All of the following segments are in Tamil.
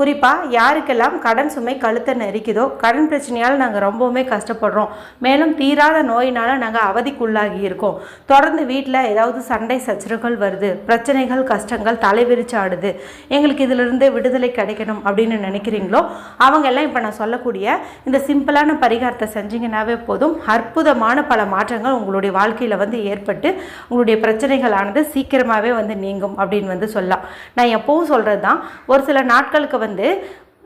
குறிப்பாக யாருக்கெல்லாம் கடன் சுமை கழுத்தை நெரிக்குதோ கடன் பிரச்சனையால் நாங்கள் ரொம்பவுமே கஷ்டப்படுறோம். மேலும் தீராத நோயினால் நாங்கள் அவதிக்குள்ளாகி இருக்கோம். தொடர்ந்து வீட்டில் ஏதாவது சண்டை சச்சரவுகள் வருது. பிரச்சனைகள் கஷ்டங்கள் தலைவிரிச்சு ஆடுது. எங்களுக்கு இதிலிருந்து விடுதலை கிடைக்கணும் அப்படின்னு நினைக்கிறீங்களோ? அவங்க எல்லாம் இப்போ நான் சொல்லக்கூடிய இந்த சிம்பிளான பரிகாரத்தை செஞ்சீங்கன்னாவே போதும். அற்புதமான பல மாற்றங்கள் உங்களுடைய வாழ்க்கையில் வந்து ஏற்பட்டு உங்களுடைய பிரச்சனைகளானது சீக்கிரமாகவே வந்து நீங்கும் அப்படின்னு வந்து சொல்லலாம். நான் எப்பவும் சொல்கிறது தான் ஒரு சில நாட்களுக்கு வந்து வந்து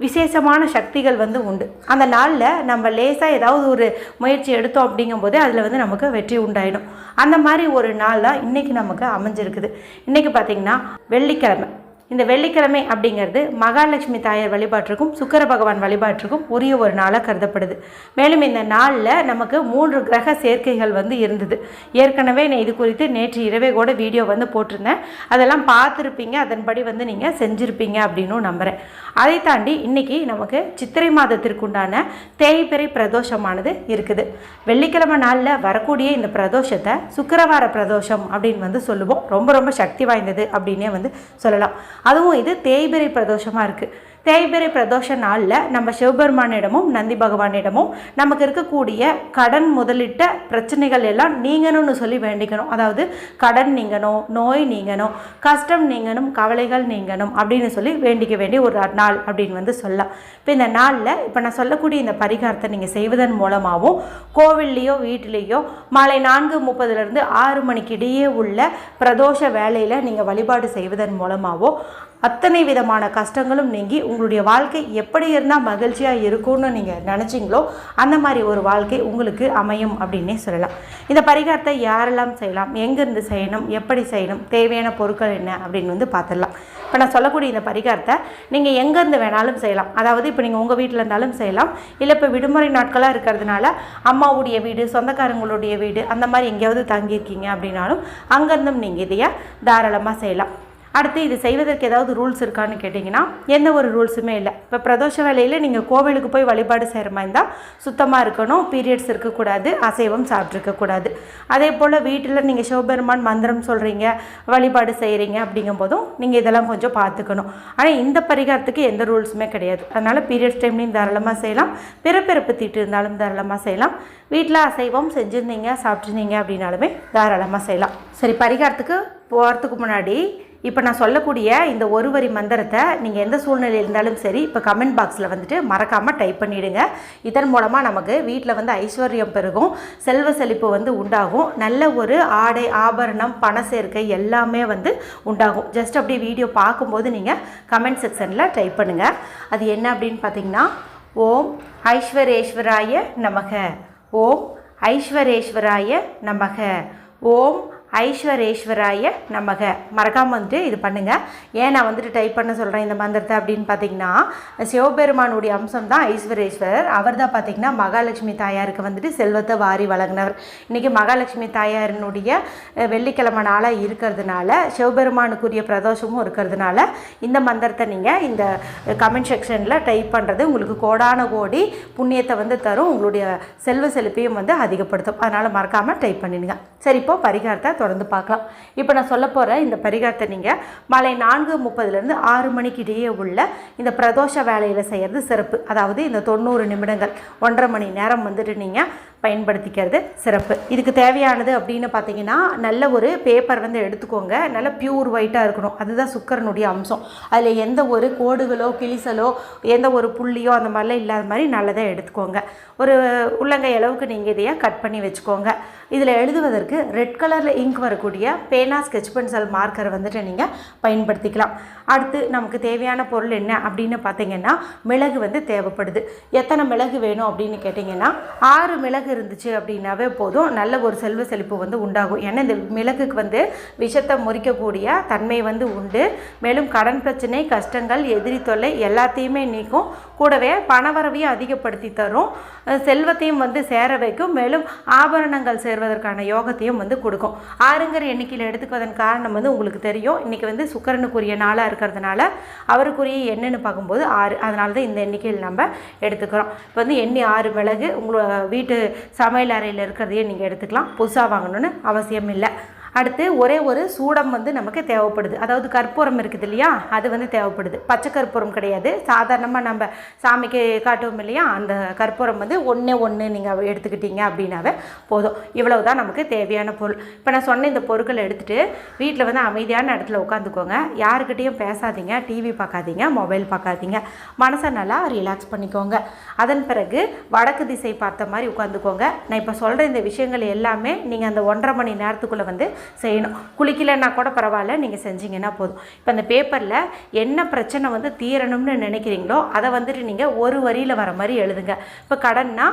விசேஷமான சக்திகள் வந்து உண்டு. அந்த நாளில் நம்ம லேசாக ஏதாவது ஒரு முயற்சி எடுத்தோம் அப்படிங்கும்போது அதில் வந்து நமக்கு வெற்றி உண்டாயிடும். அந்த மாதிரி ஒரு நாள் தான் இன்றைக்கி நமக்கு அமைஞ்சிருக்குது. இன்றைக்கி பார்த்திங்கன்னா வெள்ளிக்கிழமை. இந்த வெள்ளிக்கிழமை அப்படிங்கிறது மகாலட்சுமி தாயார் வழிபாட்டிற்கும் சுக்கர பகவான் வழிபாட்டிற்கும் உரிய ஒரு நாளாக கருதப்படுது. மேலும் இந்த நாளில் நமக்கு மூன்று கிரக சேர்க்கைகள் வந்து இருந்தது. ஏற்கனவே நான் இது குறித்து நேற்று இரவே கூட வீடியோ வந்து போட்டிருந்தேன். அதெல்லாம் பார்த்துருப்பீங்க. அதன்படி வந்து நீங்கள் செஞ்சுருப்பீங்க அப்படின்னும் நம்புகிறேன் அதை தாண்டி இன்றைக்கி நமக்கு சித்திரை மாதத்திற்குண்டான தேய்பிறை பிரதோஷமானது இருக்குது. வெள்ளிக்கிழமை நாளில் வரக்கூடிய இந்த பிரதோஷத்தை சுக்கிரவார பிரதோஷம் அப்படின்னு வந்து சொல்லுவோம். ரொம்ப ரொம்ப சக்தி வாய்ந்தது அப்படின்னே வந்து சொல்லலாம். அதுவும் இது தேய்பிரை பிரதோஷமாக இருக்குது தேய்பிரை பிரதோஷ நாளில் நம்ம சிவபெருமானிடமும் நந்தி பகவானிடமும் நமக்கு இருக்கக்கூடிய கடன் முதலிட்ட பிரச்சனைகள் எல்லாம் நீங்கணும்னு சொல்லி வேண்டிக்கணும். அதாவது கடன் நீங்கணும் நோய் நீங்கணும் கஷ்டம் நீங்கணும் கவலைகள் நீங்கணும் அப்படின்னு சொல்லி வேண்டிக்க வேண்டிய ஒரு நாள் அப்படின்னு வந்து சொல்லலாம். இப்போ இந்த நாளில் இப்போ நான் சொல்லக்கூடிய இந்த பரிகாரத்தை நீங்கள் செய்வதன் மூலமாகவும் கோவில்லையோ வீட்டிலேயோ மாலை நான்கு முப்பதுலேருந்து ஆறு மணிக்கு இடையே உள்ள பிரதோஷ வேலையில் நீங்கள் வழிபாடு செய்வதன் மூலமாகவோ அத்தனை விதமான கஷ்டங்களும் நீங்கி உங்களுடைய வாழ்க்கை எப்படி இருந்தால் மகிழ்ச்சியாக இருக்கும்னு நீங்கள் நினச்சிங்களோ அந்த மாதிரி ஒரு வாழ்க்கை உங்களுக்கு அமையும் அப்படின்னே சொல்லலாம். இந்த பரிகாரத்தை யாரெல்லாம் செய்யலாம்? எங்கேருந்து செய்யணும்? எப்படி செய்யணும்? தேவையான பொருட்கள் என்ன? அப்படின்னு வந்து பார்த்துடலாம். இப்போ நான் சொல்லக்கூடிய இந்த பரிகாரத்தை நீங்கள் எங்கேருந்து வேணாலும் செய்யலாம். அதாவது இப்போ நீங்கள் உங்கள் வீட்டில் இருந்தாலும் செய்யலாம். இல்லை இப்போ விடுமுறை நாட்களாக இருக்கிறதுனால அம்மாவுடைய வீடு சொந்தக்காரங்களுடைய வீடு அந்த மாதிரி எங்கேயாவது தங்கியிருக்கீங்க அப்படின்னாலும் அங்கேருந்தும் நீங்கள் இதையை தாராளமாக செய்யலாம். அடுத்து இது செய்வதற்கு ஏதாவது ரூல்ஸ் இருக்கான்னு கேட்டிங்கன்னா எந்த ஒரு ரூல்ஸுமே இல்லை. இப்போ பிரதோஷ வேலையில் நீங்கள் கோவிலுக்கு போய் வழிபாடு செய்கிற மாதிரி இருந்தால் சுத்தமாக இருக்கணும் பீரியட்ஸ் இருக்கக்கூடாது அசைவம் சாப்பிட்ருக்கக்கூடாது அதே போல் வீட்டில் நீங்கள் சிவபெருமான் மந்திரம் சொல்கிறீங்க வழிபாடு செய்கிறீங்க அப்படிங்கும்போதும் நீங்கள் இதெல்லாம் கொஞ்சம் பார்த்துக்கணும். ஆனால் இந்த பரிகாரத்துக்கு எந்த ரூல்ஸுமே கிடையாது. அதனால் பீரியட்ஸ் டைம்லையும் தாராளமாக செய்யலாம். பிறப்பிறப்பு தீட்டு இருந்தாலும் தாராளமாக செய்யலாம். வீட்டில் அசைவம் செஞ்சுருந்தீங்க சாப்பிட்ருந்தீங்க அப்படின்னாலுமே தாராளமாக செய்யலாம். சரி பரிகாரத்துக்கு போகிறதுக்கு முன்னாடி இப்போ நான் சொல்லக்கூடிய இந்த ஒரு வரி மந்திரத்தை நீங்கள் எந்த சூழ்நிலையில் இருந்தாலும் சரி இப்போ கமெண்ட் பாக்ஸில் வந்துட்டு மறக்காமல் டைப் பண்ணிவிடுங்க இதன் மூலமாக நமக்கு வீட்டில் வந்து ஐஸ்வர்யம் பெருகும் செல்வ செழிப்பு வந்து உண்டாகும் நல்ல ஒரு ஆடை ஆபரணம் பண சேர்க்கை எல்லாமே வந்து உண்டாகும். ஜஸ்ட் அப்படியே வீடியோ பார்க்கும்போது நீங்கள் கமெண்ட் செக்ஷனில் டைப் பண்ணுங்கள் அது என்ன அப்படின்னு பார்த்தீங்கன்னா ஓம் ஐஸ்வரேஸ்வராய நமக ஓம் ஐஸ்வரேஸ்வராய நமக ஓம் ஐஸ்வரேஸ்வராய நமக. மறக்காமல் வந்துட்டு இது பண்ணுங்கள் ஏன் நான் வந்துட்டு டைப் பண்ண சொல்கிறேன் இந்த மந்திரத்தை அப்படின்னு பார்த்தீங்கன்னா சிவபெருமானுடைய அம்சம் தான் ஐஸ்வரேஸ்வரர். அவர் தான் பார்த்தீங்கன்னா மகாலட்சுமி தாயாருக்கு வந்துட்டு செல்வத்தை வாரி வழங்கினவர். இன்றைக்கி மகாலட்சுமி தாயாரினுடைய வெள்ளிக்கிழமை நாளாக இருக்கிறதுனால சிவபெருமானுக்குரிய பிரதோஷமும் இருக்கிறதுனால இந்த மந்திரத்தை நீங்கள் இந்த கமெண்ட் செக்ஷனில் டைப் பண்ணுறது உங்களுக்கு கோடான கோடி புண்ணியத்தை வந்து தரும். உங்களுடைய செல்வ செழிப்பையும் வந்து அதிகப்படுத்தும். அதனால் மறக்காமல் டைப் பண்ணிடுங்க. சரி இப்போ பரிகாரத்தை தொடர்ந்து பார்க்கலாம். இப்போ நான் சொல்ல போகிற இந்த பரிகாரத்தை நீங்கள் மாலை நான்கு முப்பதுலேருந்து ஆறு மணிக்கு இடையே உள்ள இந்த பிரதோஷ வேலையில் செய்கிறது சிறப்பு. அதாவது இந்த தொண்ணூறு நிமிடங்கள் ஒன்றரை மணி நேரம் வந்துட்டு நீங்கள் பயன்படுத்திக்கிறது சிறப்பு. இதுக்கு தேவையானது அப்படின்னு பார்த்தீங்கன்னா நல்ல ஒரு பேப்பர் வந்து எடுத்துக்கோங்க. நல்ல பியூர் ஒயிட்டாக இருக்கணும். அதுதான் சுக்கரனுடைய அம்சம். அதில் எந்த ஒரு கோடுகளோ கிழிசலோ எந்த ஒரு புள்ளியோ அந்த மாதிரிலாம் இல்லாத மாதிரி நல்லதாக எடுத்துக்கோங்க. ஒரு உள்ளங்கை அளவுக்கு நீங்கள் இதையே கட் பண்ணி வச்சுக்கோங்க. இதில் எழுதுவதற்கு ரெட் கலரில் இங்க் வரக்கூடிய பேனா ஸ்கெட்ச் பென்சில் மார்க்கரை வந்துட்டு நீங்கள் பயன்படுத்திக்கலாம். அடுத்து நமக்கு தேவையான பொருள் என்ன அப்படின்னு பார்த்தீங்கன்னா மிளகு வந்து தேவைப்படுது. எத்தனை மிளகு வேணும் அப்படின்னு கேட்டிங்கன்னா ஆறு மிளகு இருந்துச்சு அப்படின்னாவே போதும். நல்ல ஒரு செல்வ செழிப்பு வந்து உண்டாகும். ஏன்னா இந்த மிளகுக்கு வந்து விஷத்தை முறிக்கக்கூடிய தன்மை வந்து உண்டு. மேலும் கடன் பிரச்சனை கஷ்டங்கள் எதிரி தொல்லை எல்லாத்தையுமே நீக்கும். கூடவே பணவரவையும் அதிகப்படுத்தி தரும். செல்வத்தையும் வந்து சேர வைக்கும். மேலும் ஆபரணங்கள் சேர்வதற்கான யோகத்தையும் வந்து கொடுக்கும். ஆறுங்கிற எண்ணிக்கையில் எடுத்துக்குவதன் காரணம் வந்து உங்களுக்கு தெரியும். இன்றைக்கி வந்து சுக்கரனுக்குரிய நாளாக இருக்கிறதுனால அவருக்குரிய எண்ணுன்னு பார்க்கும்போது ஆறு. அதனால தான் இந்த எண்ணிக்கையில் நம்ம எடுத்துக்கிறோம். இப்போ வந்து எண்ணி ஆறு மிளகு உங்களோட வீட்டு சமையல் அறையில் இருக்கிறதையே நீங்கள் எடுத்துக்கலாம். புதுசாக வாங்கணும்னு அவசியம் இல்லை. அடுத்து ஒரே ஒரு சூடம் வந்து நமக்கு தேவைப்படுது. அதாவது கற்பூரம் இருக்குது இல்லையா? அது வந்து தேவைப்படுது. பச்சை கற்பூரம் கிடையாது. சாதாரணமாக நம்ம சாமிக்கு காட்டுவோம் இல்லையா? அந்த கற்பூரம் வந்து ஒன்றே ஒன்று நீங்கள் எடுத்துக்கிட்டீங்க அப்படின்னாவே போதும். இவ்வளவு தான் நமக்கு தேவையான பொருள். இப்போ நான் சொன்ன இந்த பொருட்களை எடுத்துகிட்டு வீட்டில் வந்து அமைதியான இடத்துல உட்காந்துக்கோங்க. யாருக்கிட்டேயும் பேசாதீங்க. டிவி பார்க்காதீங்க. மொபைல் பார்க்காதீங்க. மனசை நல்லா ரிலாக்ஸ் பண்ணிக்கோங்க. அதன் பிறகு வடக்கு திசை பார்த்த மாதிரி உட்காந்துக்கோங்க. நான் இப்போ சொல்கிற இந்த விஷயங்கள் எல்லாமே நீங்கள் அந்த ஒன்றரை மணி நேரத்துக்குள்ளே வந்து செய்யணும். குளிக்கலைன்னா கூட பரவாயில்ல நீங்கள் செஞ்சீங்கன்னா போதும். இப்போ அந்த பேப்பரில் என்ன பிரச்சனை வந்து தீரணும்னு நினைக்கிறீங்களோ அதை வந்துட்டு நீங்கள் ஒரு வரியில் வர மாதிரி எழுதுங்க. இப்போ கடன்னா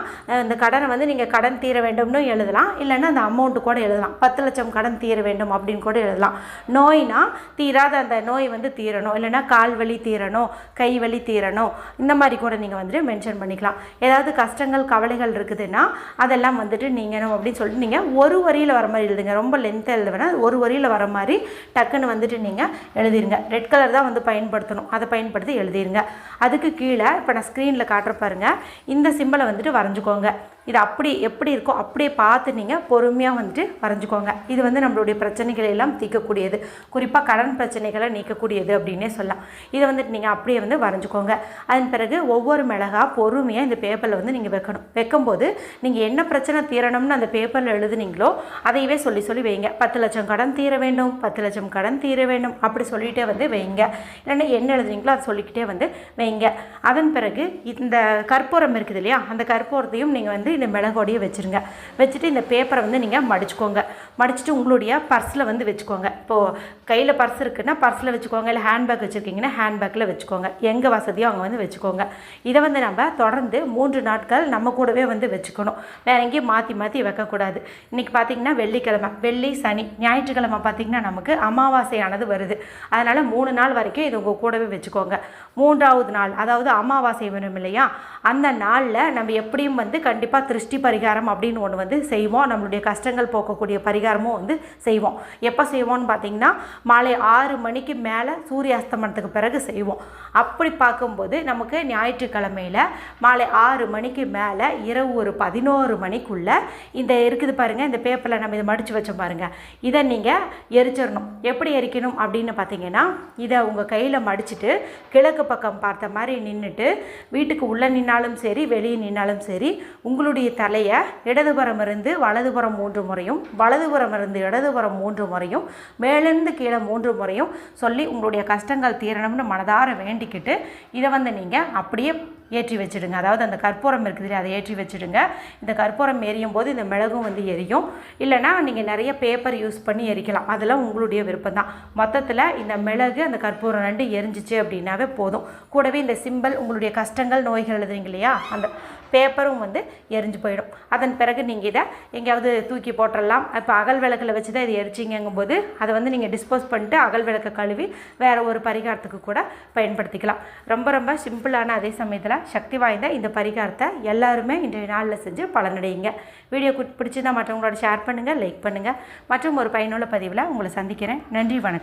இந்த கடனை வந்து நீங்கள் கடன் தீர வேண்டும்னு எழுதலாம் இல்லைன்னா அந்த அமௌண்ட்டு கூட எழுதலாம். பத்து லட்சம் கடன் தீர வேண்டும் அப்படின்னு கூட எழுதலாம். நோய்னா தீராத அந்த நோய் வந்து தீரணும். இல்லைன்னா கால் வலி தீரணும் கை வலி தீரணும். இந்த மாதிரி கூட நீங்கள் வந்துட்டு மென்ஷன் பண்ணிக்கலாம். ஏதாவது கஷ்டங்கள் கவலைகள் இருக்குதுன்னா அதெல்லாம் வந்துட்டு நீங்கள் அப்படின்னு சொல்லிட்டு நீங்கள் ஒரு வரியில் வர மாதிரி எழுதுங்க. ரொம்ப லென்த்தாக எழுத வேணால் ஒரு வரியில் வர மாதிரி டக்குன்னு வந்துட்டு நீங்கள் எழுதிருங்க. ரெட் கலர் தான் வந்து பயன்படுத்தணும். அதை பயன்படுத்தி எழுதிருங்க. அதுக்கு கீழே இப்போ நான் ஸ்க்ரீனில் காட்டுற பாருங்க. இந்த சிம்பிளை வந்துட்டு வரைஞ்சிக்கோங்க. இது அப்படி எப்படி இருக்கோ அப்படியே பார்த்து நீங்கள் பொறுமையாக வந்துட்டு வரைஞ்சிக்கோங்க. இது வந்து நம்மளுடைய பிரச்சனைகளை எல்லாம் தீர்க்கக்கூடியது. குறிப்பாக கடன் பிரச்சனைகளை நீக்கக்கூடியது அப்படின்னே சொல்லலாம். இதை வந்துட்டு நீங்கள் அப்படியே வந்து வரைஞ்சிக்கோங்க. அதன் பிறகு ஒவ்வொரு மிளகா பொறுமையாக இந்த பேப்பரில் வந்து நீங்கள் வைக்கணும். வைக்கும்போது நீங்கள் என்ன பிரச்சனை தீரணும்னு அந்த பேப்பரில் எழுதுனீங்களோ அதையவே சொல்லி சொல்லி வைங்க. பத்து லட்சம் கடன் தீர வேண்டும் பத்து லட்சம் கடன் தீர வேண்டும் அப்படி சொல்லிகிட்டே வந்து வைங்க. இல்லைன்னா என்ன எழுதுனீங்களோ அதை சொல்லிக்கிட்டே வந்து வைங்க. அதன் பிறகு இந்த கற்பூரம் இருக்குது இல்லையா? அந்த கற்பூரத்தையும் நீங்கள் வந்து இந்த மிளகோடையே வச்சுருங்க. வச்சுட்டு இந்த பேப்பரை வந்து நீங்கள் மடிச்சுக்கோங்க. மடிச்சுட்டு உங்களுடைய பர்ஸில் வந்து வச்சுக்கோங்க. இப்போது கையில் பர்ஸ் இருக்குன்னா பர்ஸில் வச்சுக்கோங்க. இல்லை ஹேண்ட்பேக் வச்சுருக்கீங்கன்னா ஹேண்ட்பேக்கில் வச்சுக்கோங்க. எங்கே வசதியோ அங்கே வந்து வச்சுக்கோங்க. இதை வந்து நம்ம தொடர்ந்து மூன்று நாட்கள் நம்ம கூடவே வந்து வச்சுக்கணும். வேற எங்கேயும் மாற்றி மாற்றி வைக்கக்கூடாது. இன்றைக்கி பார்த்தீங்கன்னா வெள்ளிக்கிழமை வெள்ளி சனி ஞாயிற்றுக்கிழமை பார்த்தீங்கன்னா நமக்கு அமாவாசையானது வருது. அதனால் மூணு நாள் வரைக்கும் இது உங்கள் கூடவே வச்சுக்கோங்க. மூன்றாவது நாள் அதாவது அமாவாசை வரும் இல்லையா? அந்த நாளில் நம்ம எப்படியும் வந்து கண்டிப்பாக திருஷ்டி பரிகாரம் அப்படின்னு ஒன்று வந்து செய்வோம். நம்மளுடைய கஷ்டங்கள் போக்கக்கூடிய பரிகாரமும் வந்து செய்வோம். எப்போ செய்வோம்னு பார்த்தீங்கன்னா மாலை ஆறு மணிக்கு மேலே சூரிய அஸ்தமனத்துக்கு பிறகு செய்வோம். அப்படி பார்க்கும்போது நமக்கு ஞாயிற்றுக்கிழமையில் மாலை ஆறு மணிக்கு மேலே இரவு ஒரு பதினோரு மணிக்குள்ளே இந்த இருக்குது பாருங்கள் இந்த பேப்பரில் நம்ம இதை மடித்து வச்சோம் பாருங்கள் இதை நீங்கள் எரிச்சிடணும். எப்படி எரிக்கணும் அப்படின்னு பார்த்தீங்கன்னா இதை உங்கள் கையில் மடிச்சுட்டு கிழக்கு பக்கம் பார்த்த மாதிரி நின்றுட்டு வீட்டுக்கு உள்ளே நின்னாலும் சரி வெளியே நின்னாலும் சரி உங்களுடைய தலையை இடதுபுறம் இருந்து வலதுபுறம் மூன்று முறையும் வலதுபுறம் இருந்து இடதுபுறம் மூன்று முறையும் மேலிருந்து கீழே மூன்று முறையும் சொல்லி உங்களுடைய கஷ்டங்கள் தீரணும்னு மனதார வேண்டிக்கிட்டு இதை வந்து நீங்கள் அப்படியே ஏற்றி வச்சிடுங்க. அதாவது அந்த கற்பூரம் இருக்குது இல்லையா அதை ஏற்றி வச்சிடுங்க. இந்த கற்பூரம் எரியும் போது இந்த மிளகும் வந்து எரியும். இல்லைனா நீங்கள் நிறைய பேப்பர் யூஸ் பண்ணி எரிக்கலாம். அதெல்லாம் உங்களுடைய விருப்பம் தான் மொத்தத்தில் இந்த மிளகு அந்த கற்பூரம் ரெண்டு எரிஞ்சிச்சு அப்படின்னாவே போதும். கூடவே இந்த சிம்பல் உங்களுடைய கஷ்டங்கள் நோய்கள் எழுதுறீங்க இல்லையா அந்த பேப்பரும் வந்து எரிஞ்சு போயிடும். அதன் பிறகு நீங்கள் இதை எங்கேயாவது தூக்கி போட்டுடலாம் இப்போ அகல் விளக்கில் வச்சு தான் இது எரிச்சிங்கும்போது அதை வந்து நீங்கள் டிஸ்போஸ் பண்ணிட்டு அகல் விளக்கை கழுவி வேறு ஒரு பரிகாரத்துக்கு கூட பயன்படுத்திக்கலாம். ரொம்ப ரொம்ப சிம்பிளான அதே சமயத்தில் சக்தி வாய்ந்த இந்த பரிகாரத்தை எல்லாருமே இன்றைய நாளில் செஞ்சு பலனடையுங்க. வீடியோ பிடிச்சிருந்தால் மற்றவங்களோட ஷேர் பண்ணுங்கள் லைக் பண்ணுங்கள் மற்றும் ஒரு பயனுள்ள பதிவில் உங்களை சந்திக்கிறேன். நன்றி வணக்கம்.